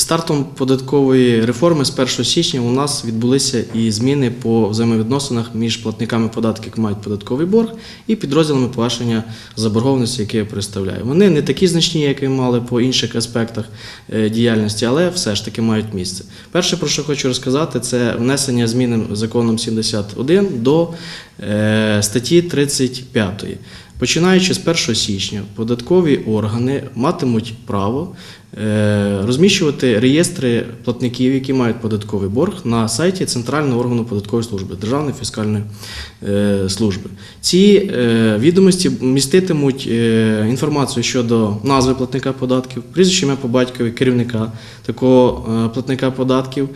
І стартом податкової реформи з 1 січня у нас відбулися і зміни по взаємовідносинах між платниками податків, які мають податковий борг, і підрозділами погашення заборгованості, які я представляю. Вони не такі значні, як і мали по інших аспектах е, діяльності, але все ж таки мають місце. Перше, про що хочу розказати, це внесення зміни законом 71 до е, статті 35. Починаючи з 1 січня, податкові органи матимуть право розміщувати реєстри платників, які мають податковий борг, на сайті Центрального органу податкової служби Державної фіскальної е, служби. Ці е, відомості міститимуть е, інформацію щодо назви платника податків, прізвище ім'я по батькові, керівника такого е, платника податків,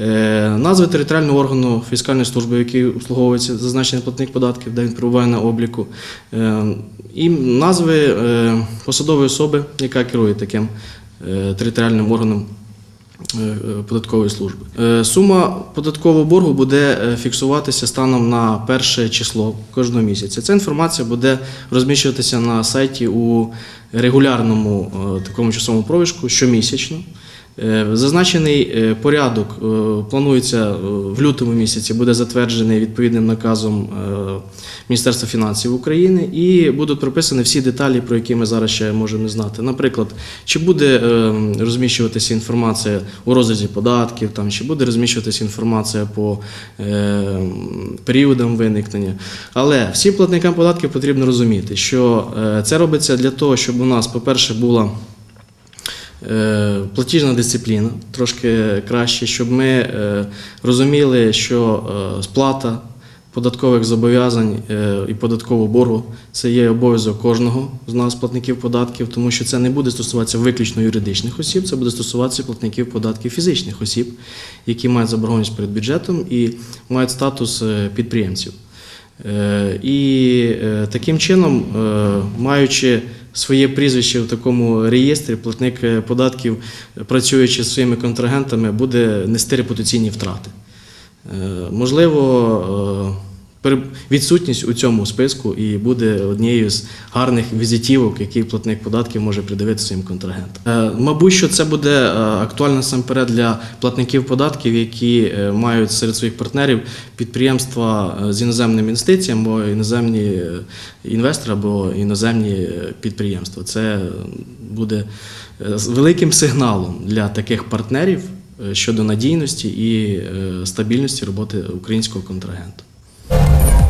е, назви територіального органу фіскальної служби, який обслуговується зазначений платник податків, де він перебуває на обліку, е, і назви е, посадової особи, яка керує таким е, територіальним органом е, е, податкової служби. Е, Сума податкового боргу буде е, фіксуватися станом на перше число кожного місяця. Ця інформація буде розміщуватися на сайті у регулярному е, такому часовому провіжку щомісячно. Е, Зазначений е, порядок е, планується в лютому місяці, буде затверджений відповідним наказом Міністерства фінансів України і будуть прописані всі деталі, про які ми зараз ще можемо не знати. Наприклад, чи буде розміщуватися інформація у розрізі податків, чи буде розміщуватися інформація по періодам виникнення. Але всім платникам податків потрібно розуміти, що це робиться для того, щоб у нас, по-перше, була платіжна дисципліна трошки краще, щоб ми е, розуміли, що е, сплата податкових зобов'язань е, і податкового боргу це є обов'язок кожного з нас, платників податків, тому що це не буде стосуватися виключно юридичних осіб, це буде стосуватися платників податків фізичних осіб, які мають заборгованість перед бюджетом і мають статус е, підприємців. Е, І е, таким чином, е, маючи своє прізвище в такому реєстрі, платник е, податків, працюючи зі своїми контрагентами, буде нести репутаційні втрати. Е, Можливо, е, відсутність у цьому списку і буде однією з гарних візитівок, які платник податків може придивити своїм контрагентам. Е, Мабуть, що це буде е, актуально насамперед для платників податків, які е, мають серед своїх партнерів підприємства з іноземними інвестиціями, або іноземні інвестори, або іноземні підприємства. Це буде великим сигналом для таких партнерів щодо надійності і стабільності роботи українського контрагенту. Thank you.